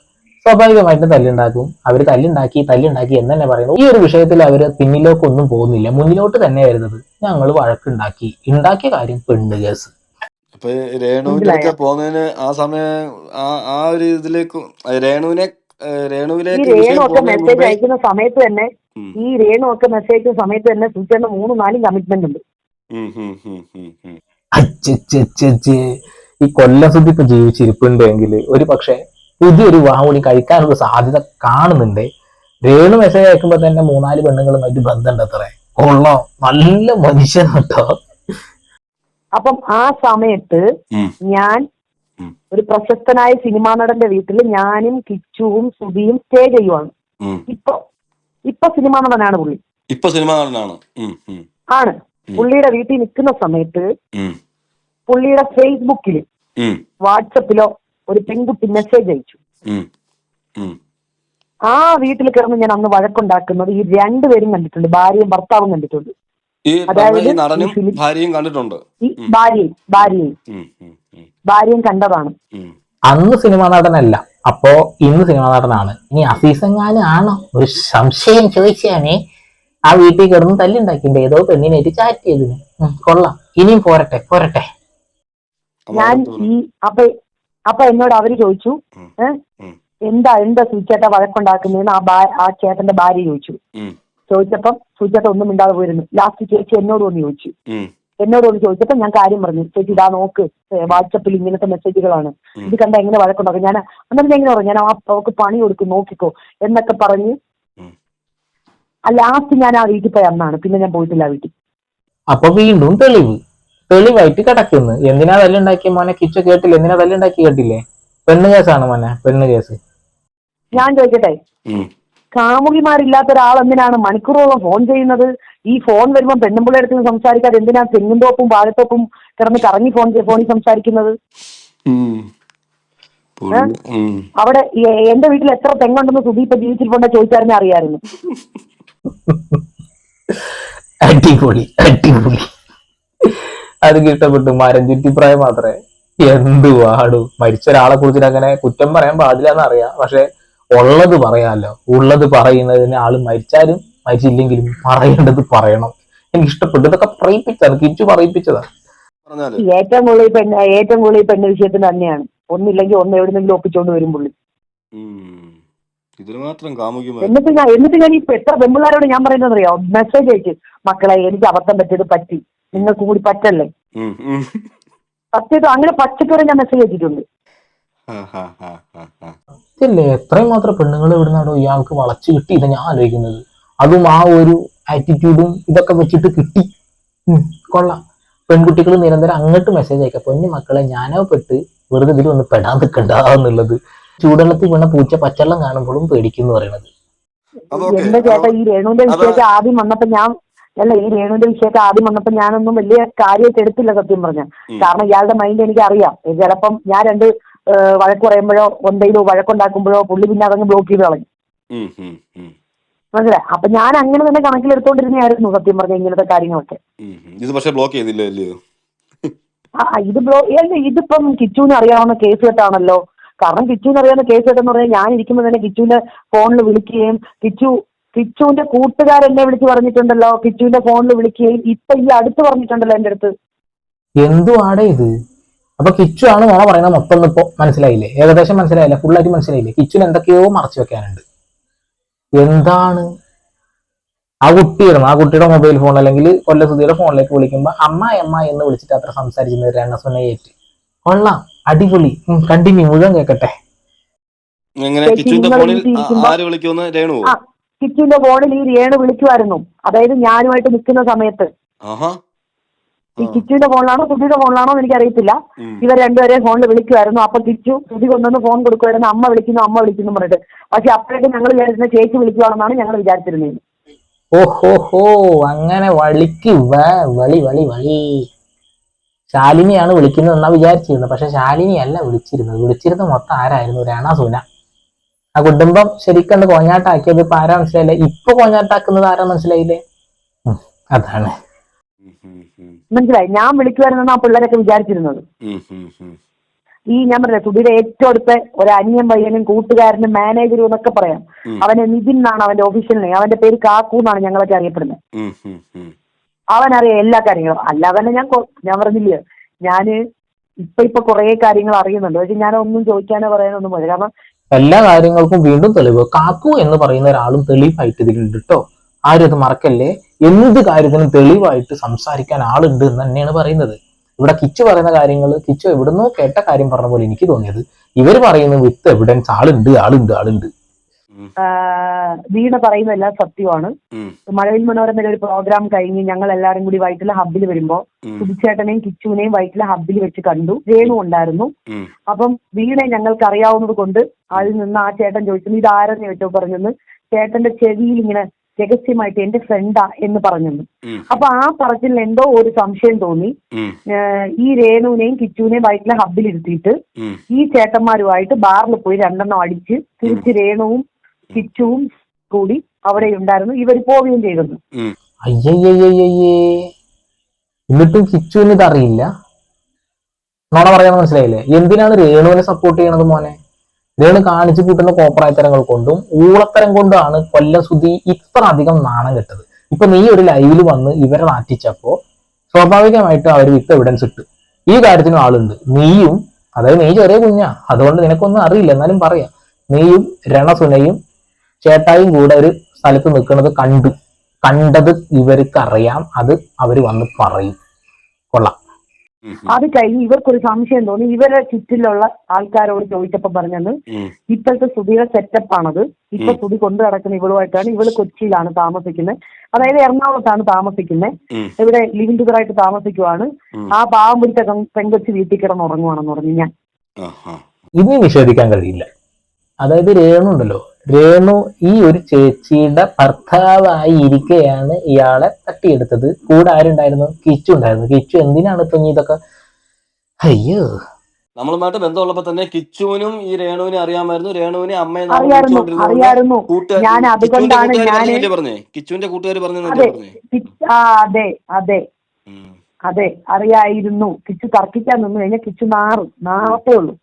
S2: സ്വാഭാവികമായിട്ടും തല്ലുണ്ടാക്കും. അവർ തല്ലുണ്ടാക്കി തല്ലുണ്ടാക്കി എന്ന് തന്നെ പറയുന്നു. ഈ ഒരു വിഷയത്തിൽ അവർ പിന്നിലോക്കൊന്നും പോകുന്നില്ല. മുന്നിലോട്ട് തന്നെ വരുന്നത് ഞങ്ങൾ വഴക്കുണ്ടാക്കി. ഉണ്ടാക്കിയ കാര്യം പെണ്ണ് കേസ്.
S3: അപ്പൊ രേണുവിന്റെ അടുക്ക പോകുന്നതിന് ആ സമയം ആ ആ ഒരു ഇതിലേക്ക് രേണുവിനെ രേണുവിലേക്ക്
S1: രേണു ഒക്കെ മെസ്സേജ് അയക്കുന്ന സമയത്ത് തന്നെ ഈ രേണു ഒക്കെ മെസ്സേജ് അയക്കുന്ന സമയത്ത് തന്നെ സൂചന മൂന്നും നാലും കമ്മിറ്റ്മെന്റ് ഉണ്ട്.
S2: ഈ കൊല്ലസുദ്ധി ഇപ്പൊ ജീവിച്ചിരിപ്പുണ്ടെങ്കിൽ ഒരു പക്ഷെ പുതിയൊരു വാഹുളി കഴിക്കാനുള്ള സാധ്യത കാണുന്നുണ്ട്. രേണു മെസ്സേജ് അയക്കുമ്പോ തന്നെ മൂന്നാൽ പെണ്ണുങ്ങളുമായിട്ട് ബന്ധമുണ്ട് അത്രേ. കൊള്ളോ. നല്ല മനുഷ്യൻ കേട്ടോ.
S1: അപ്പം ആ സമയത്ത് ഞാൻ. ഒരു പ്രശസ്തനായ സിനിമാ നടന്റെ വീട്ടിൽ ഞാനും കിച്ചുവും സുധിയും സ്റ്റേ ചെയ്യുവാണ്. ഇപ്പൊ ഇപ്പൊ സിനിമാ നടനാണ് പുള്ളി.
S3: ഇപ്പൊ സിനിമാ നടനാണ്.
S1: ആണ്. പുള്ളിയുടെ വീട്ടിൽ നിൽക്കുന്ന സമയത്ത് പുള്ളിയുടെ ഫേസ്ബുക്കിൽ വാട്സപ്പിലോ ഒരു പെൺകുട്ടി മെസ്സേജ് അയച്ചു. ആ വീട്ടിൽ കിടന്ന് ഞാൻ അന്ന് വഴക്കുണ്ടാക്കുന്നത് ഈ രണ്ടുപേരും കണ്ടിട്ടുണ്ട് ഭാര്യയും ഭർത്താവും കണ്ടിട്ടുണ്ട്. അതായത്
S3: ഭാര്യയും കണ്ടിട്ടുണ്ട്.
S1: ഭാര്യയും ഭാര്യയും. ഭാര്യയും കണ്ടതാണ്.
S2: അന്ന് സിനിമാ നടനല്ല അപ്പോ ഇന്ന് സിനിമാ നടനാണ്. ഇനി അസീസങ്ങാനും ആണോ? ഒരു സംശയം ചോദിച്ചാണേ. ആ വീട്ടിൽ കിടന്ന് തല്ലുണ്ടാക്കിണ്ട് ഏതോ പെണ്ണിനായിട്ട് ചാറ്റ് ചെയ്തിന് കൊള്ളാം. ഇനിയും പോരട്ടെ പോരട്ടെ.
S1: ഞാൻ. ഈ അപ്പൊ അപ്പൊ എന്നോട് അവർ ചോദിച്ചു. എന്താ എന്താ സൂചേട്ട വഴക്കുണ്ടാക്കുന്നതെന്ന് ആ ഭാ- ആ ചേട്ടന്റെ ഭാര്യ ചോദിച്ചു. ചോദിച്ചപ്പം സൂചേട്ട ഒന്നും മിണ്ടാതെ പോയിരുന്നു. ലാസ്റ്റ് ചേച്ചി എന്നോട് ഒന്ന് ചോദിച്ചു. എന്നോട് ഒന്ന് ചോദിച്ചപ്പോ ഞാൻ കാര്യം പറഞ്ഞു. ചേച്ചി ഇതാ നോക്ക് വാട്സപ്പിൽ ഇങ്ങനത്തെ മെസ്സേജുകളാണ്. ഇത് കണ്ട എങ്ങനെ വഴക്കുണ്ടാക്കും? ഞാൻ അന്നേരം ഞാൻ എങ്ങനെ പറഞ്ഞു ഞാൻ ആ അവക്ക് പണി കൊടുക്കും നോക്കിക്കോ എന്നൊക്കെ പറഞ്ഞ്. ലാസ്റ്റ് ഞാൻ ആ വീട്ടിൽ പോയി അന്നാണ്. പിന്നെ ഞാൻ പോയിട്ടില്ല ആ വീട്ടിൽ.
S2: അപ്പൊ വീണ്ടും തെളിവ്. തെളിവായിട്ട് കിടക്കുന്നു. എന്തിനാ തല്ലുണ്ടാക്കിയ മോനെ? കിച്ച കേട്ടില്ല? എന്തിനാ തല്ലുണ്ടാക്കി കേട്ടില്ലേ? പെണ്ണ് കേസാണ് മോനെ പെണ്ണ് കേസ്.
S1: ഞാൻ ചോദിക്കട്ടെ. കാമുകിമാരില്ലാത്ത ഒരാൾ എന്തിനാണ് മണിക്കൂറോളം ഫോൺ ചെയ്യുന്നത്? ഈ ഫോൺ വരുമ്പോൾ പെണ്ണുമ്പിള്ള അടുത്ത് സംസാരിക്കാതെ എന്തിനാ തെങ്ങുംതോപ്പും വാഴത്തോപ്പും കിടന്ന് കറങ്ങി ഫോൺ ഫോണിൽ സംസാരിക്കുന്നത്?
S3: ഉം.
S1: അവിടെ എന്റെ വീട്ടിൽ എത്ര തെങ്ങുണ്ടെന്ന് സുദീപ് ഇപ്പൊ ജീവിച്ചിരിപ്പുണ്ടെ ചോദിച്ചായിരുന്നെ അറിയായിരുന്നു.
S2: അടിപൊളി അടിപൊളി. അത് ഇഷ്ടപ്പെട്ടു മരം ചുറ്റിപ്രായം മാത്രമേ. എന്ത് വാടു മരിച്ച ഒരാളെ കുറിച്ചിട്ട് അങ്ങനെ കുറ്റം പറയാൻ പാടില്ല എന്നറിയാം പക്ഷെ ഉള്ളത് പറയാമല്ലോ ഉള്ളത് പറയുന്നതിന് ആൾ മരിച്ചാലും മരിച്ചില്ലെങ്കിലും പറയേണ്ടത് പറയണം. എനിക്ക് ഇഷ്ടപ്പെട്ടു ഇതൊക്കെ പറയിപ്പിച്ചതാണ്. കിച്ചു പറയിപ്പിച്ചതാ.
S3: പറഞ്ഞാൽ?
S1: ഏറ്റവും കൂടുതൽ പെണ്ണ് ഏറ്റവും കൂടുതൽ പെണ്ണ് വിഷയത്തിന് തന്നെയാണ്. ഒന്നില്ലെങ്കിൽ ഒന്ന് എവിടെന്നെങ്കിലും ഒപ്പിച്ചോണ്ട് വരും പുള്ളി.
S3: ഇതിന് മാത്രം
S1: എന്നിട്ട് ഞാൻ എന്നിട്ട് ഞാൻ ഇപ്പൊ എത്ര പെമ്പിള്ളാരോട് ഞാൻ പറയുന്നത് അറിയാം? മെസ്സേജ് അയച്ചു മക്കളെ എനിക്ക് അബദ്ധം പറ്റിയത് പറ്റി. നിങ്ങൾക്ക് കൂടി പറ്റല്ലേ? സത്യത്തോ അങ്ങനെ പച്ചക്കറി ഞാൻ മെസ്സേജ് അയച്ചിട്ടുണ്ട്.
S2: ഇല്ലേ? എത്രയും മാത്രം പെണ്ണുങ്ങൾ ഇവിടുന്നാണോ ഇയാൾക്ക് വളച്ചു കിട്ടി ഇത് ഞാൻ ആലോചിക്കുന്നത്. അതും ആ ഒരു ആറ്റിറ്റ്യൂഡും ഇതൊക്കെ വെച്ചിട്ട് കിട്ടി. കൊള്ളാം. പെൺകുട്ടികൾ നിരന്തരം അങ്ങോട്ട് മെസ്സേജ് അയക്കാം പൊന്നു മക്കളെ ഞാനോ പെട്ട് വെറുതെ ഇതിൽ ഒന്ന് പെടാൻ നിൽക്കണ്ട എന്നുള്ളത്. ചൂടുവെള്ളത്തിൽ വീണ പൂച്ച പച്ചവെള്ളം കാണുമ്പോഴും പേടിക്കുന്നു പറയണത്
S1: എന്റെ ചേട്ടാ ഈ രേണുവിന്റെ വിഷയത്തിൽ ആദ്യം വന്നപ്പോ ഞാൻ അല്ല ഈ രേണുവിന്റെ വിഷയമൊക്കെ ആദ്യം വന്നപ്പോ ഞാനൊന്നും വലിയ കാര്യമായിട്ട് എടുത്തില്ല സത്യം പറഞ്ഞ. കാരണം ഇയാളുടെ മൈൻഡ് എനിക്ക് അറിയാം ചിലപ്പം ഞാൻ രണ്ട് വഴക്ക് പറയുമ്പോഴോ എന്തെങ്കിലും വഴക്കുണ്ടാക്കുമ്പോഴോ പുള്ളി പിന്നെ അതങ്ങ് ബ്ലോക്ക് ചെയ്ത്
S3: കളഞ്ഞു
S1: മനസ്സിലായി? അപ്പൊ ഞാൻ അങ്ങനെ തന്നെ കണക്കിലെടുത്തോണ്ടിരുന്നായിരുന്നു സത്യം പറഞ്ഞ ഇങ്ങനത്തെ കാര്യങ്ങളൊക്കെ.
S3: ഇത് പക്ഷെ ബ്ലോക്ക് ചെയ്തില്ല അല്ലയോ
S1: ആ ഇത് ബ്ലോ അല്ല ഇതിപ്പം കിച്ചുവിന് അറിയാവുന്ന കേസ് കെട്ടാണല്ലോ. കാരണം കിച്ചുവിന് അറിയാവുന്ന കേസ് കെട്ടെന്ന് പറഞ്ഞാൽ ഞാൻ ഇരിക്കുമ്പോൾ തന്നെ കിച്ചുവിന്റെ ഫോണിൽ വിളിക്കുകയും കിച്ചു കിച്ചുവിന്റെ കൂട്ടുകാരെന്നെ വിളിച്ച് പറഞ്ഞിട്ടുണ്ടല്ലോ. കിച്ചുവിന്റെ ഫോണിൽ വിളിക്കുകയും ഇപ്പൊ ഈ അടുത്ത് പറഞ്ഞിട്ടുണ്ടല്ലോ എന്റെ അടുത്ത്.
S2: എന്തുവാണ് ഇത്? അപ്പൊ കിച്ചു ആണ് മോളെ പറയുന്നത് മൊത്തം ഒന്നും ഇപ്പൊ മനസ്സിലായില്ലേ? ഏകദേശം മനസ്സിലായില്ല? ഫുള്ളായിട്ട് മനസ്സിലായില്ലേ? കിച്ചുവിന് എന്തൊക്കെയോ മറച്ചു വെക്കാനുണ്ട്. എന്താണ്? ആ കുട്ടിയുടെ ആ കുട്ടിയുടെ മൊബൈൽ ഫോൺ അല്ലെങ്കിൽ കൊല്ലസുതിയുടെ ഫോണിലേക്ക് വിളിക്കുമ്പോ അമ്മ എമ്മ എന്ന് വിളിച്ചിട്ട് അത്ര സംസാരിക്കുന്നത് ഏറ്റ്. കൊള്ളാം. അടിപൊളി. കണ്ടിന്യൂ. മുഴുവൻ കേക്കട്ടെ.
S3: എങ്ങനെ? കിച്ചുവിന്റെ ഫോണിൽ ആര് വിളിക്കുമെന്ന് രേണുവോ?
S1: കിച്ചുവിന്റെ ഫോണിൽ ഈ രേണു വിളിക്കുമായിരുന്നു അതായത് ഞാനുമായിട്ട് നിൽക്കുന്ന സമയത്ത്.
S3: ആഹാ.
S1: ഈ. കിച്ചുവിന്റെ ഫോണിലാണോ സുധിയുടെ ഫോണിലാണോ എന്ന് എനിക്കറിയത്തില്ല. ഇവർ രണ്ടുപേരെയും ഫോണിൽ വിളിക്കുമായിരുന്നു അപ്പൊ കിച്ചു സുധി കൊണ്ടുവന്ന് ഫോൺ കൊടുക്കുമായിരുന്നു അമ്മ വിളിക്കുന്നു അമ്മ വിളിക്കുന്നു പറഞ്ഞിട്ട്. പക്ഷെ അപ്പോഴേക്കും ഞങ്ങൾ വിചാരിച്ചിരുന്ന ചേച്ചി വിളിക്കുവാണെന്നാണ് ഞങ്ങൾ വിചാരിച്ചിരുന്നത്.
S2: ഓഹോ ഹോ അങ്ങനെ വളിക്ക് വ വളി വളി വളി. ശാലിനിയാണ് വിളിക്കുന്നത് എന്നാ വിചാരിച്ചിരുന്നത്. പക്ഷെ ശാലിനി അല്ല വിളിച്ചിരുന്നത്. വിളിച്ചിരുന്നത് മൊത്തം ആരായിരുന്നു? രണ സുന. ആ കുടുംബം ശരിക്കും കോഞ്ഞാട്ടാക്കിയത് ഇപ്പൊ ആരാ മനസ്സിലായില്ലേ? ഇപ്പൊ കോഞ്ഞാട്ടാക്കുന്നത് ആരാ മനസ്സിലായില്ലേ? അതാണ്.
S1: മനസ്സിലായി. ഞാൻ വിളിക്കുമായിരുന്നാണ് ആ പിള്ളേരൊക്കെ വിചാരിച്ചിരുന്നത്. ഈ ഞാൻ പറഞ്ഞ സുബിയുടെ ഏറ്റവും അടുത്ത ഒരു അന്യം പയ്യനും കൂട്ടുകാരനും മാനേജറും എന്നൊക്കെ പറയാം. അവനെ നിതിൻ എന്നാണ് അവന്റെ ഓഫീഷ്യൽ നെയിം അവന്റെ പേര് കാക്കു എന്നാണ് ഞങ്ങളൊക്കെ അറിയപ്പെടുന്നത്. അവനറിയാം എല്ലാ കാര്യങ്ങളും. അല്ലാതെ തന്നെ ഞാൻ ഞാൻ പറഞ്ഞില്ലേ ഞാൻ ഇപ്പൊ ഇപ്പൊ കുറെ കാര്യങ്ങൾ അറിയുന്നുണ്ട്. പക്ഷെ ഞാൻ ഒന്നും ചോദിക്കാനോ പറയാനോ ഒന്നും പോയില്ല. കാരണം
S2: എല്ലാ കാര്യങ്ങൾക്കും വീണ്ടും തെളിവ്. കാക്കു എന്ന് പറയുന്ന ഒരാളും തെളിവായിട്ട് ഇതിലുണ്ട് കേട്ടോ ആരും അത് മറക്കല്ലേ? എന്ത് കാര്യത്തിനും തെളിവായിട്ട് സംസാരിക്കാൻ ആളുണ്ട് എന്ന് തന്നെയാണ് പറയുന്നത്. ഇവിടെ കിച്ചു പറയുന്ന കാര്യങ്ങൾ കിച്ചു എവിടുന്നോ കേട്ട കാര്യം പറഞ്ഞ പോലെ എനിക്ക് തോന്നിയത്. ഇവർ പറയുന്ന വിത്ത് എവിഡൻസ് ആളുണ്ട് ആളുണ്ട് ആളുണ്ട്.
S1: വീണ പറയുന്ന എല്ലാം സത്യമാണ്.
S3: മഴയിൽ
S1: മഴവിൽ മനോരമയുടെ ഒരു പ്രോഗ്രാം കഴിഞ്ഞ് ഞങ്ങൾ എല്ലാവരും കൂടി വൈറ്റിലെ ഹബ്ബിൽ വരുമ്പോ
S3: കുതിച്ചേട്ടനെയും
S1: സുധിച്ചേട്ടനെയും കിച്ചുവിനെയും വൈറ്റിലെ ഹബ്ബിൽ വെച്ച് കണ്ടു. രേണു ഉണ്ടായിരുന്നു. അപ്പം വീണെ ഞങ്ങൾക്ക് അറിയാവുന്നത് കൊണ്ട് അതിൽ നിന്ന് ആ ചേട്ടൻ ചോദിച്ചു ഇത് ആരെന്ന് ചോദിച്ചോ പറഞ്ഞെന്ന്? ചേട്ടന്റെ ചെവിയിൽ ഇങ്ങനെ രഹസ്യമായിട്ട് എന്റെ ഫ്രണ്ടാ എന്ന് പറഞ്ഞെന്ന്.
S3: ഉം,
S1: അപ്പൊ ആ പറച്ചിൽ എന്തോ ഒരു സംശയം തോന്നി. ഈ രേണുവിനെയും കിച്ചുവിനെയും വൈറ്റിലെ ഹബ്ബിൽ ഇരുത്തിയിട്ട് ഈ ചേട്ടന്മാരുമായിട്ട് ബാറിൽ പോയി രണ്ടെണ്ണം അടിച്ച് തിരിച്ച് രേണുവും കിച്ചുവും കൂടി അവിടെ ഉണ്ടായിരുന്നു. ഇവർ പോവുകയും ചെയ്തിരുന്നു.
S3: ഉം.
S2: അയ്യയ്യയ്യയ്യേ. എന്നിട്ടും കിച്ചുവിന് ഇതറിയില്ല നോണ പറയാൻ മനസ്സിലായില്ലേ? എന്തിനാണ് രേണുവിനെ സപ്പോർട്ട് ചെയ്യണത് മോനെ? രേണു കാണിച്ചു കൂട്ടുന്ന കോപ്രായത്തരങ്ങൾ കൊണ്ടും ഊളത്തരം കൊണ്ടാണ് കൊല്ലം സുധി ഇത്ര അധികം നാണം കെട്ടത്. ഇപ്പൊ നീ ഒരു ലൈവിൽ വന്ന് ഇവരെ നാറ്റിച്ചപ്പോ സ്വാഭാവികമായിട്ടും അവർ വിത്ത് എവിഡൻസ് ഇട്ടു. ഈ കാര്യത്തിനും ആളുണ്ട്. നീയും അതായത് നീ ചെറിയ കുഞ്ഞാ. അതുകൊണ്ട് നിനക്കൊന്നും അറിയില്ല. എന്നാലും പറയാം. നീയും രണസുനയും ചേട്ടായും കൂടെ ഒരു സ്ഥലത്ത് നിൽക്കുന്നത് കണ്ടു. കണ്ടത് ഇവർക്ക് അറിയാം അത് അവർ വന്ന് പറയും. കൊള്ളാം.
S1: അത് കഴിഞ്ഞ് ഇവർക്കൊരു സംശയം തോന്നി. ഇവരെ ചുറ്റിലുള്ള ആൾക്കാരോട് ചോദിച്ചപ്പോ പറഞ്ഞത് ഇപ്പോഴത്തെ സുധിയുടെ സെറ്റപ്പ് ആണത്. ഇപ്പൊ. സുധി കൊണ്ടു നടക്കുന്ന ഇവളുമായിട്ടാണ്. ഇവൾ കൊച്ചിയിലാണ് താമസിക്കുന്നത്. അതായത് എറണാകുളത്താണ് താമസിക്കുന്നത്. ഇവിടെ ലിവിംഗ് ടുഗറായിട്ട് താമസിക്കുവാണ് ആ പാവം പിടിച്ച പെൺ- പെൺകൊച്ചി വീട്ടിൽ കിടന്ന് ഉറങ്ങുവാണെന്ന് പറഞ്ഞു ഞാൻ.
S3: ആഹാ.
S2: ഇനി നിഷേധിക്കാൻ കഴിയില്ല. അതായത് രേണു ഉണ്ടല്ലോ രേണു ഈ ഒരു ചേച്ചിയുടെ ഭർത്താവായി ഇരിക്കെയാണ് ഇയാളെ തട്ടിയെടുത്തത്. കൂടെ ആരുണ്ടായിരുന്നു? കിച്ചു ഉണ്ടായിരുന്നു. കിച്ചു എന്തിനാണ് ഇപ്പൊ ഇതൊക്കെ? അയ്യോ.
S3: നമ്മളുമായിട്ട് ബന്ധമുള്ളപ്പോ തന്നെ കിച്ചുവിനും ഈ രേണുവിനെ അറിയാമായിരുന്നു. രേണുവിനെ അമ്മയെ കിച്ചുവിന്റെ കൂട്ടുകാർ പറഞ്ഞേ?
S1: അതെ അതെ അതെ. അറിയായിരുന്നു. കിച്ചു തർക്കിക്കാൻ നിന്നു കഴിഞ്ഞാൽ കിച്ചു നാറും നാറത്തേ ഉള്ളൂ.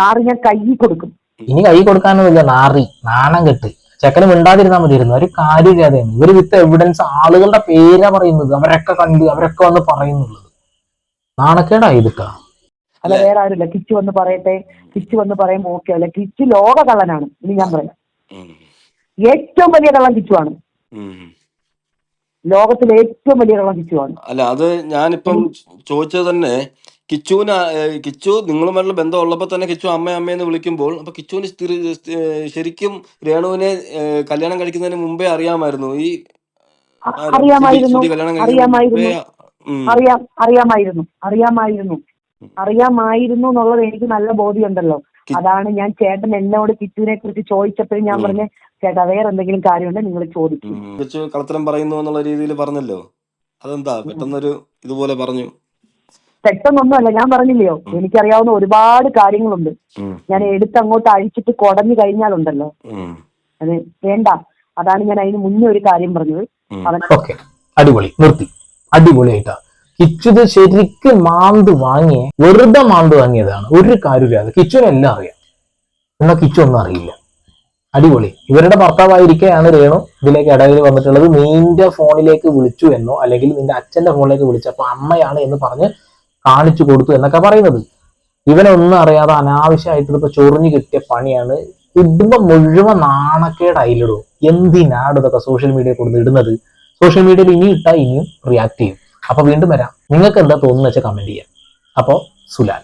S1: നാറ് ഞാൻ കൈ കൊടുക്കും.
S2: ഇനി കൈ കൊടുക്കാനൊന്നുമില്ല നാറി നാണം കെട്ട്. ചെക്കന് മിണ്ടാതിരുന്നാൽ മതിയിരുന്നു ഒരു കാര്യമില്ലാതെയാണ് ഇവർ വിത്ത് എവിഡൻസ് ആളുകളുടെ പേരാ പറയുന്നത് അവരൊക്കെ കണ്ട് അവരൊക്കെ വന്ന് പറയുന്നുള്ളത്. നാണക്കേടായി ഇതൊക്കെ
S1: അല്ല വേറെ ആരുമില്ല. കിച്ചു വന്ന് പറയട്ടെ കിച്ചു വന്ന് പറയുമ്പോൾ ഓക്കെ അല്ല? കിച്ചു ലോക കള്ളനാണ് ഇനി ഞാൻ പറയാം. ഏറ്റവും വലിയ കള്ളൻ കിച്ചുവാണ്. ലോകത്തിലെ ഏറ്റവും വലിയ കള്ളൻ കിച്ചുവാണ്.
S3: അല്ല അത് ഞാനിപ്പം ചോദിച്ചത് തന്നെ കിച്ചുവിന് കിച്ചു നിങ്ങളുമായിട്ടുള്ള ബന്ധം ഉള്ളപ്പോൾ തന്നെ കിച്ചു അമ്മ അമ്മയെന്ന് വിളിക്കുമ്പോൾ അപ്പൊ കിച്ചുവിന് സ്ഥിര- ശരിക്കും രേണുവിനെ കല്യാണം കഴിക്കുന്നതിന് മുമ്പേ അറിയാമായിരുന്നു. ഈ
S1: അറിയാമായിരുന്നു. അറിയാം അറിയാമായിരുന്നു. അറിയാമായിരുന്നു. അറിയാമായിരുന്നു എന്നുള്ളത് എനിക്ക് നല്ല ബോധ്യമുണ്ടല്ലോ. അതാണ് ഞാൻ ചേട്ടൻ എന്നോട് കിച്ചുവിനെ കുറിച്ച് ചോദിച്ചപ്പോഴും ഞാൻ. പറഞ്ഞ ചേട്ടാ വേറെ എന്തെങ്കിലും കാര്യമുണ്ടെങ്കിൽ നിങ്ങൾ ചോദിക്കും.
S3: കളത്തരം പറയുന്നു എന്നുള്ള രീതിയിൽ പറഞ്ഞല്ലോ. അതെന്താ? പെട്ടെന്നൊരു ഇതുപോലെ പറഞ്ഞു.
S1: പെട്ടെന്നൊന്നുമല്ല ഞാൻ പറഞ്ഞില്ലയോ? എനിക്കറിയാവുന്ന ഒരുപാട് കാര്യങ്ങളുണ്ട്. ഞാൻ എടുത്ത് അങ്ങോട്ട് അഴിച്ചിട്ട് കുടഞ്ഞു കഴിഞ്ഞാലുണ്ടല്ലോ. അത് വേണ്ട. അതാണ് ഞാൻ അതിന് മുന്നേ ഒരു കാര്യം പറഞ്ഞത്.
S2: അടിപൊളി. നിർത്തി. അടിപൊളിയായിട്ടാ. കിച്ചുത് ശരിക്കും മാന്ത് വാങ്ങിയ വെറുതെ മാന്ത് വാങ്ങിയതാണ്. ഒരു കാര്യമില്ലാതെ കിച്ചുവിന് എല്ലാം അറിയാം. എന്നാ കിച്ചു ഒന്നും അറിയില്ല. അടിപൊളി. ഇവരുടെ ഭർത്താവായിരിക്കെയാണ് രേണു ഇതിലേക്ക് ഇടയിൽ വന്നിട്ടുള്ളത്. നിന്റെ ഫോണിലേക്ക് വിളിച്ചു എന്നോ അല്ലെങ്കിൽ നിന്റെ അച്ഛന്റെ ഫോണിലേക്ക് വിളിച്ചപ്പോ അമ്മയാണ് എന്ന് പറഞ്ഞ് കാണിച്ചു കൊടുത്തു എന്നൊക്കെ പറയുന്നത്. ഇവനെ ഒന്നും അറിയാതെ അനാവശ്യമായിട്ട് ചൊറിഞ്ഞു കിട്ടിയ പണിയാണ് കുടുംബം മുഴുവൻ നാണക്കേട് അതിലിടും എന്തിനാണ് ഇതൊക്കെ സോഷ്യൽ മീഡിയ കൊടുത്ത് ഇടുന്നത്? സോഷ്യൽ മീഡിയയിൽ ഇനി ഇട്ടാൽ ഇനിയും റിയാക്ട് ചെയ്യും. അപ്പൊ വീണ്ടും വരാം. നിങ്ങൾക്ക് എന്താ തോന്നുന്നു വെച്ചാൽ കമന്റ് ചെയ്യാം. അപ്പോ സുലാൻ